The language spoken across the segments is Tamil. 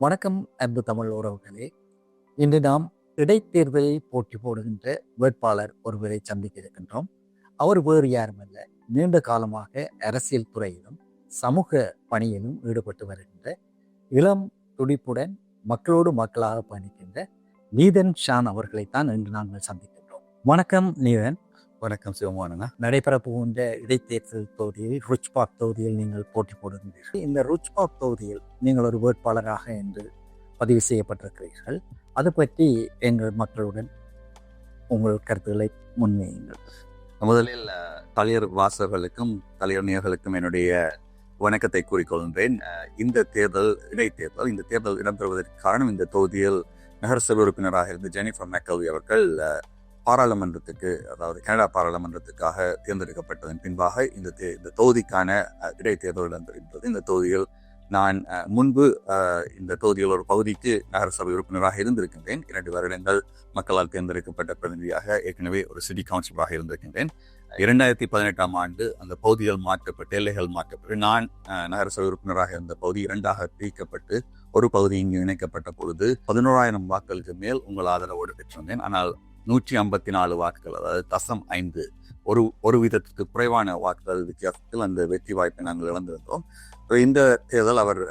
வணக்கம் அன்பு தமிழ் உறவுகளே. இன்று நாம் இடைத்தேர்தலில் போட்டி போடுகின்ற வேட்பாளர் ஒருவரை சந்திக்க இருக்கின்றோம் அவர் வேறு யாருமல்ல நீண்ட காலமாக அரசியல் துறையிலும் சமூக பணியிலும் ஈடுபட்டு வருகின்ற இளம் துடிப்புடன் மக்களோடு மக்களாக பயணிக்கின்ற நீதன் ஷான் அவர்களைத்தான் இன்று நாங்கள் சந்திக்கின்றோம். வணக்கம் நீதன். வணக்கம் சிவமானங்க நடைபெற போகின்ற இடைத்தேர்தல் தொகுதியில் ருச்பாக் தொகுதியில் நீங்கள் போட்டி போடுகின்றீர்கள் இந்த ருச்பாக் தொகுதியில் நீங்கள் ஒரு வேட்பாளராக என்று பதிவு செய்யப்பட்டிருக்கிறீர்கள். அதை பற்றி எங்கள் மக்களுடன் உங்கள் கருத்துக்களை முன்வையுங்கள். முதலில் தலையர் வாசகர்களுக்கும் தலையர் நேயர்களுக்கும் என்னுடைய வணக்கத்தை கூறிக்கொள்கின்றேன். இந்த தேர்தல் இடைத்தேர்தல் இந்த தேர்தல் இடம்பெறுவதற்கு காரணம் இந்த தொகுதியில் நகரசபை உறுப்பினராக இருந்த ஜெனிஃபர் மேக்கல்வி அவர்கள் பாராளுமன்றத்துக்கு அதாவது கனடா பாராளுமன்றத்துக்காக தேர்ந்தெடுக்கப்பட்டதன் பின்பாக இந்த தே- இந்த தொகுதிக்கான இடைத்தேர்தல் இடம்பெறுகின்றது இந்த தொகுதியில் நான் முன்பு இந்த தொகுதியில் ஒரு பகுதிக்கு நகரசபை உறுப்பினராக இருந்திருக்கின்றேன். இரண்டு வருடங்கள் மக்களால் தேர்ந்தெடுக்கப்பட்ட பிரதிநிதியாக ஏற்கனவே ஒரு சிட்டி கவுன்சிலராக இருந்திருக்கின்றேன். இரண்டாயிரத்தி பதினெட்டாம் ஆண்டு அந்த பகுதிகள் மாற்றப்பட்டு எல்லைகள் மாற்றப்பட்டு நான் நகரசபை உறுப்பினராக இருந்த பகுதி இரண்டாக பிரிக்கப்பட்டு ஒரு பகுதி இங்கு இணைக்கப்பட்ட பொழுது பதினோராயிரம் வாக்களுக்கு மேல் உங்கள் ஆதரவோடு பெற்றிருந்தேன். ஆனால் நூற்றி ஐம்பத்தி நாலு வாக்குகள் அதாவது தசம் ஐந்து. ஒரு ஒரு விதத்துக்கு குறைவான வாக்குகள் வித்தியாசத்தில் அந்த வெற்றி வாய்ப்பை நாங்கள் இழந்திருந்தோம். இந்த தேர்தல் அவர்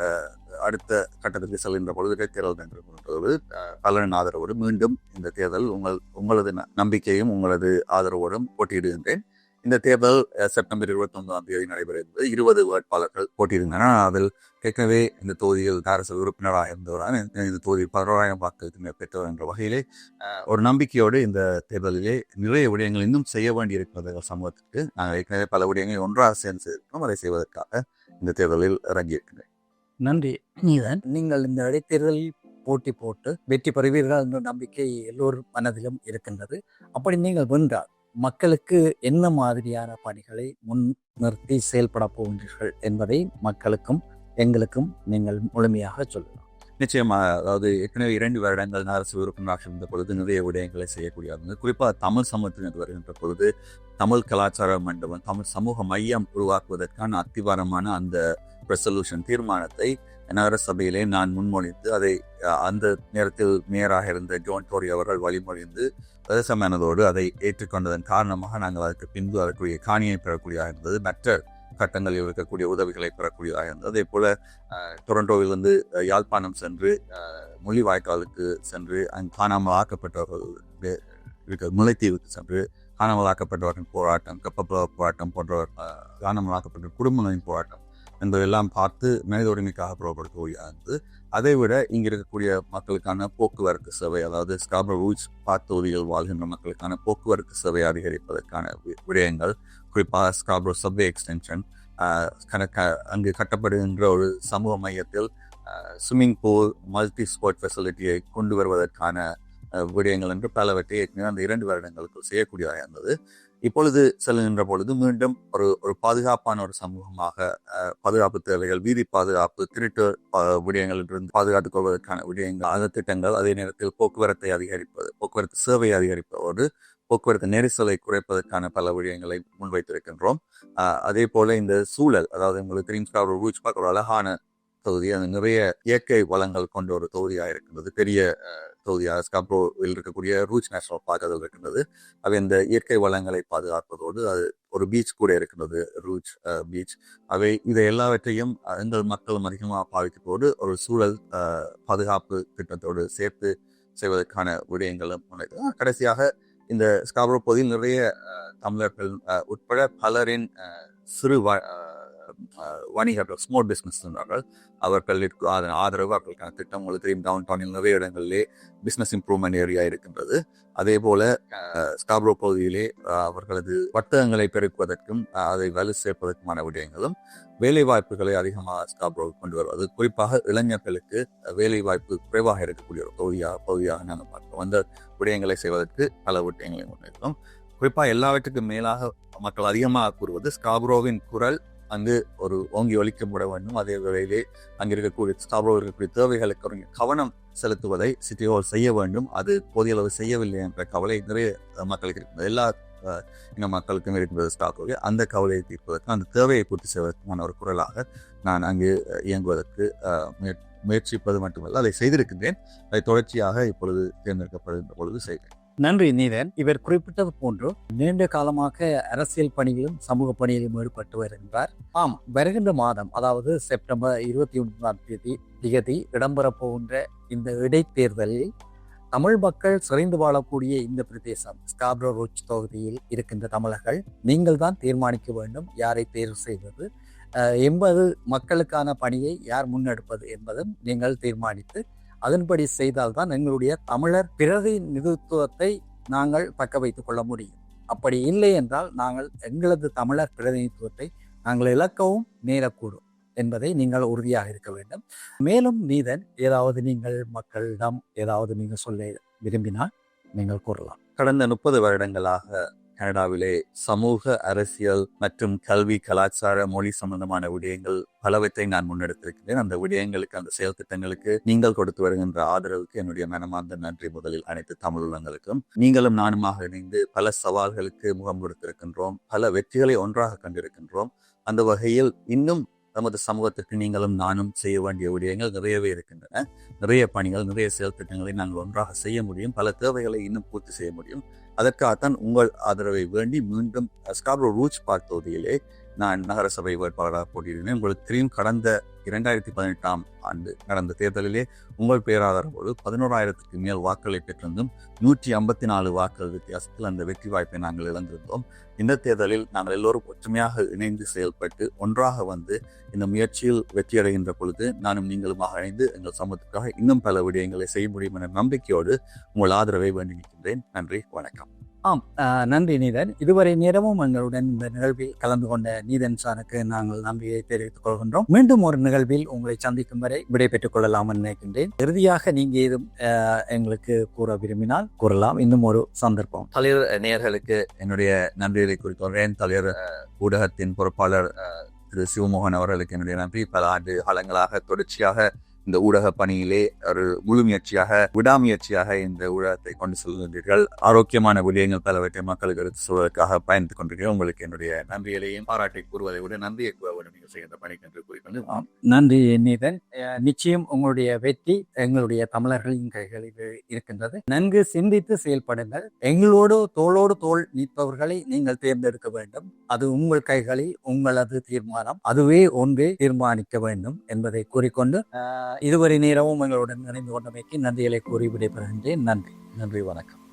அடுத்த கட்டத்துக்கு செல்கின்ற பொழுது இடைத்தேர்தல் என்று பொழுது பலரின் ஆதரவோடு மீண்டும் இந்த தேர்தல் உங்கள் உங்களது ந- நம்பிக்கையும் உங்களது ஆதரவோடும் போட்டியிடுகின்றேன். இந்த தேர்தல் செப்டம்பர் இருபத்தி ஒன்பதாம் தேதி நடைபெறுகிறது இருபது வேட்பாளர்கள் போட்டியிடுகின்றனர் அதில் ஏற்கனவே இந்த தொகுதியில் அரசு உறுப்பினராக இருந்தவரான இந்த- இந்த தொகுதியில் பதினோராயிரம் வாக்குகளுக்கு மேல் பெற்றவர் என்ற வகையிலே ஒரு நம்பிக்கையோடு இந்த தேர்தலிலே நிறைய விடயங்கள் இன்னும் செய்ய வேண்டியிருக்கிறது சமூகத்துக்கு நாங்கள் ஏற்கனவே பல விடயங்களை ஒன்றாக சேர்ந்து செய்திருக்கிறோம். அதை செய்வதற்காக இந்த தேர்தலில் இறங்கியிருக்கின்றேன் நன்றி. நீதன். நீங்கள் இந்த இடைத்தேர்தலில் போட்டி போட்டு வெற்றி பெறுவீர்கள் என்ற நம்பிக்கை எல்லோர் மனதிலும் இருக்கின்றது. அப்படி நீங்கள் வென்றால் மக்களுக்கு என்ன மாதிரியான பணிகளை முன்னிறுத்தி செயல்பட போகின்றீர்கள் என்பதை மக்களுக்கும் எங்களுக்கும் நீங்கள் முழுமையாக சொல்லலாம். நிச்சயமாக அதாவது ஏற்கனவே இரண்டு வருடங்கள் அரசு உறுப்பினராக இருந்த பொழுது நிறைய விடயங்களை செய்யக்கூடிய இருந்தது குறிப்பாக தமிழ் சமூகத்தினர் வருகின்ற பொழுது தமிழ் கலாச்சார மண்டபம் தமிழ் சமூக மையம் உருவாக்குவதற்கான அத்திவாரமான அந்த ரெசல்யூஷன் தீர்மானத்தை நகர சபையிலே நான் முன்மொழிந்து அதை அந்த நேரத்தில் மேயராக இருந்த ஜோன் டோரி அவர்கள் வழிமொழிந்து பிரதேசமானதோடு அதை ஏற்றுக்கொண்டதன் காரணமாக நாங்கள் அதற்கு பின்பு அதற்குரிய காணியை பெறக்கூடியதாக இருந்தது. மற்ற கட்டங்களில் இருக்கக்கூடிய உதவிகளை பெறக்கூடியதாக இருந்தது. அதே போல டொரண்டோவிலிருந்து டொரண்டோவில் வந்து யாழ்ப்பாணம் சென்று மொழிவாய்க்காலுக்கு சென்று அங்கு காணாமல் ஆக்கப்பட்டவர்கள் இருக்க முல்லைத்தீவுக்கு சென்று காணாமல் ஆக்கப்பட்டவர்களின் போராட்டம் கப்பப்புல போராட்டம் போன்றவர் காணாமல் ஆக்கப்பட்ட குடும்பங்களின் போராட்டம் என்பதெல்லாம் பார்த்து மனித உரிமைக்காக புறப்படுத்தக்கூடிய அதை விட இங்கே இருக்கக்கூடிய மக்களுக்கான போக்குவரத்து சேவை அதாவது ஸ்காபர் ரூட்ஸ் வாழ்கின்ற மக்களுக்கான போக்குவரத்து சேவை அதிகரிப்பதற்கான வி- விடயங்கள் குறிப்பாக ஸ்காப்ரோ சப்வே எக்ஸ்டென்ஷன் அங்கு கட்டப்படுகின்ற ஒரு சமூக மையத்தில் ஸ்விம்மிங் பூல் மல்டி ஸ்போர்ட் ஃபெசிலிட்டியை கொண்டு வருவதற்கான விடயங்கள் என்று பலவற்றை ஏற்கனவே அந்த இரண்டு வருடங்களுக்குள் செய்யக்கூடியதாக இருந்தது இப்பொழுது செல்லுகின்ற பொழுது மீண்டும் ஒரு ஒரு பாதுகாப்பான ஒரு சமூகமாக பாதுகாப்பு தேவைகள் வீதி பாதுகாப்பு திருட்டு விடயங்களிலிருந்து பாதுகாத்துக் கொள்வதற்கான விடயங்கள் அந்த திட்டங்கள் அதே நேரத்தில் போக்குவரத்தை அதிகரிப்பது போக்குவரத்து சேவையை அதிகரிப்பதோடு போக்குவரத்து நெரிசலை குறைப்பதற்கான பல விடயங்களை முன்வைத்திருக்கின்றோம். அதே போல இந்த சூழல் அதாவது உங்களுக்கு தெரியும் ஒரு ரூச் பார்க்க ஒரு அழகான தொகுதி அது நிறைய இயற்கை வளங்கள் கொண்ட ஒரு தொகுதியாக இருக்கின்றது பெரிய தொகுதியாக ஸ்காப்ரோவில் இருக்கக்கூடிய ரூச் நேஷனல் பார்க் அதில் இருக்கின்றது. அவை இந்த இயற்கை வளங்களை பாதுகாப்பதோடு அது ஒரு பீச் கூட இருக்கின்றது ரூச் பீச் அவை இதை எல்லாவற்றையும் எங்கள் மக்களும் அதிகமாக பாவிக்கப்போடு ஒரு சூழல் பாதுகாப்பு திட்டத்தோடு சேர்த்து செய்வதற்கான விடயங்களும் கடைசியாக இந்த ஸ்காப்ரோ பகுதியில் நிறைய தமிழர்கள் உட்பட பலரின் சிறு சிறு வ- வணிகர்கள் ஸ்மால் பிஸ்னஸ் இருந்தார்கள் அவர்களுக்கு அதன் ஆதரவு அவர்களுக்கான திட்டம் உங்களுக்கு தெரியும் டவுன் டவுனில் நிறைய இடங்களிலே பிஸ்னஸ் இம்ப்ரூவ்மெண்ட் ஏரியா இருக்கின்றது. அதே போல ஸ்காப்ரோ பகுதியிலே அவர்களது வர்த்தகங்களை பெருக்குவதற்கும் அதை வலு சேர்ப்பதற்குமான விடயங்களும் வேலை வாய்ப்புகளை அதிகமாக ஸ்காப்ரோ கொண்டு வருவது. குறிப்பாக இளைஞர்களுக்கு வேலைவாய்ப்பு வேலை வாய்ப்பு குறைவாக இருக்கக்கூடிய ஒரு பகுதியாக பகுதியாக நாங்கள் பார்க்கிறோம். அந்த விடயங்களை செய்வதற்கு பல விடயங்களை முன்வைக்கிறோம் குறிப்பாக எல்லாவற்றுக்கும் மேலாக மக்கள் அதிகமாக கூறுவது ஸ்காப்ரோவின் குரல் அங்கு ஒரு ஓங்கி ஒழிக்கப்பட வேண்டும் அதே வேளையிலே அங்கு இருக்கக்கூடிய ஸ்காப்ரோ இருக்கக்கூடிய தேவைகளுக்கு ஒரு கவனம் செலுத்துவதை சிட்டி ஹால் செய்ய வேண்டும். அது போதிய அளவு செய்யவில்லை என்ற கவலை நிறைய மக்களுக்கு இருக்கிறது எல்லா இன மக்களுக்கும் இருக்கின்றது ஸ்டாக்கோவே அந்த கவலையை தீர்ப்பதற்கு அந்த தேவையை பூர்த்தி செய்வதற்கான ஒரு குரலாக நான் அங்கு இயங்குவதற்கு முயற்சிப்பது மட்டுமல்ல அதை செய்திருக்கின்றேன். அதை தொடர்ச்சியாக இப்பொழுது தேர்ந்தெடுக்கப்படுகின்ற பொழுது செய்கிறேன் நன்றி நீதன். இவர் குறிப்பிட்டது போன்று நீண்ட காலமாக அரசியல் பணியிலும் சமூக பணியிலும் ஈடுபட்டு வருகின்றார். ஆம் வருகின்ற மாதம் அதாவது செப்டம்பர் இருபத்தி ஒன்றாம் தேதி திகதி இடம்பெறப்போகின்ற இந்த இடைத்தேர்தலில் தமிழ் மக்கள் சிறைந்து வாழக்கூடிய இந்த பிரதேசம் ஸ்காப்ரோ ரோச் தொகுதியில் இருக்கின்ற தமிழர்கள் நீங்கள் தான் தீர்மானிக்க வேண்டும் யாரை தேர்வு செய்வது. எண்பது மக்களுக்கான பணியை யார் முன்னெடுப்பது என்பதும் நீங்கள் தீர்மானித்து அதன்படி செய்தால்தான் எங்களுடைய தமிழர் பிரதிநிதித்துவத்தை நாங்கள் தக்க வைத்துக் கொள்ள முடியும். அப்படி இல்லை என்றால் நாங்கள் எங்களது தமிழர் பிரதிநிதித்துவத்தை நாங்கள் இழக்கவும் நேரக்கூடும் என்பதை நீங்கள் உறுதியாக இருக்க வேண்டும். மேலும் நீதன் ஏதாவது நீங்கள் மக்களிடம் ஏதாவது நீங்கள் சொல்ல விரும்பினால் நீங்கள் கூறலாம். கடந்த முப்பது வருடங்களாக கனடாவிலே சமூக அரசியல் மற்றும் கல்வி கலாச்சார மொழி சம்பந்தமான விடயங்கள் பலவற்றை நான் முன்னெடுத்திருக்கிறேன். அந்த விடயங்களுக்கு அந்த செயல் திட்டங்களுக்கு நீங்கள் கொடுத்து வருகின்ற ஆதரவுக்கு என்னுடைய மனமார்ந்த நன்றி. முதலில் அனைத்து தமிழ் உள்ளங்களுக்கும் நீங்களும் நானுமாக இணைந்து பல சவால்களுக்கு முகம் கொடுத்திருக்கின்றோம். பல வெற்றிகளை ஒன்றாக கண்டிருக்கின்றோம். அந்த வகையில் இன்னும் நமது சமூகத்துக்கு நீங்களும் நானும் செய்ய வேண்டிய விடயங்கள் நிறையவே இருக்கின்றன. நிறைய பணிகள் நிறைய செயல் திட்டங்களை நாங்கள் ஒன்றாக செய்ய முடியும். பல தேவைகளை இன்னும் பூர்த்தி செய்ய முடியும். அதற்காகத்தான் உங்கள் ஆதரவை வேண்டி மீண்டும் ஸ்காப்ரோ ரூச் பார்க் தொகுதியிலே நான் நகரசபை வேட்பாளராக போட்டியிடுவேன். உங்களுக்கு தெரியும் கடந்த இரண்டாயிரத்தி பதினெட்டாம் ஆண்டு நடந்த தேர்தலிலே உங்கள் பேராதரவோடு பதினோராயிரத்துக்கு மேல் வாக்குகளை பெற்றிருந்தும் நூற்றி ஐம்பத்தி நாலு வாக்குகள் வித்தியாசத்தில் அந்த வெற்றி வாய்ப்பை நாங்கள் இழந்திருந்தோம். இந்த தேர்தலில் நாங்கள் எல்லோரும் ஒற்றுமையாக இணைந்து செயல்பட்டு ஒன்றாக வந்து இந்த முயற்சியில் வெற்றியடைகின்ற பொழுது நானும் நீங்களுமாக இணைந்து எங்கள் சமூகத்துக்காக இன்னும் பல விடயங்களை செய்ய முடியும் என நம்பிக்கையோடு உங்கள் ஆதரவை வேண்டி நிற்கின்றேன். நன்றி வணக்கம். ஆம் நன்றி நீதன் இதுவரை நேரமும் எங்களுடன் இந்த நிகழ்வில் கலந்து கொண்ட நீதன் சாருக்கு நாங்கள் நம்பியை தெரிவித்துக் கொள்கின்றோம். மீண்டும் ஒரு நிகழ்வில் உங்களை சந்திக்கும் வரை விடைபெற்றுக் கொள்ளலாம் என்று நினைக்கின்றேன். இறுதியாக நீங்க ஏதும் எங்களுக்கு கூற விரும்பினால் கூறலாம். இன்னும் ஒரு சந்தர்ப்பம். தலைவர் நேயர்களுக்கு என்னுடைய நன்றிகளை குறிக்கொள்கிறேன் தலைவர் ஊடகத்தின் பொறுப்பாளர் திரு. சிவமோகன் அவர்களுக்கு என்னுடைய நன்றி. பல ஆண்டு காலங்களாக தொடர்ச்சியாக இந்த ஊடக பணியிலே ஒரு முழுமுயற்சியாக விடாமுயற்சியாக இந்த ஊடகத்தை கொண்டு செல்கின்றீர்கள். ஆரோக்கியமான விடயங்கள் பலவற்றை மக்களுக்கு எடுத்து சொல்வதற்காக பயணித்துக் கொண்டிருக்கிறேன். உங்களுக்கு என்னுடைய நன்றிகளையும் பாராட்டை கூறுவதை விட நன்றியை நீங்கள் செய்கின்ற பணிக்கு என்று கூறிக்கொண்டு நன்றி நீதன். நிச்சயம் உங்களுடைய வெற்றி எங்களுடைய தமிழர்களின் கைகளில் இருக்கின்றது. நன்கு சிந்தித்து செயல்படுங்கள். எங்களோடு தோளோடு தோள் நிற்பவர்களை நீங்கள் தேர்ந்தெடுக்க வேண்டும். அது உங்கள் கைகளில் உங்களது தீர்மானம். அதுவே ஒன்றே தீர்மானிக்க வேண்டும் என்பதை கூறிக்கொண்டு இதுவரை நேரமும் எங்களுடன் இணைந்து கொண்டமைக்கு நன்றிகளை கூறி விடைபெறுகின்றேன். நன்றி. நன்றி வணக்கம்.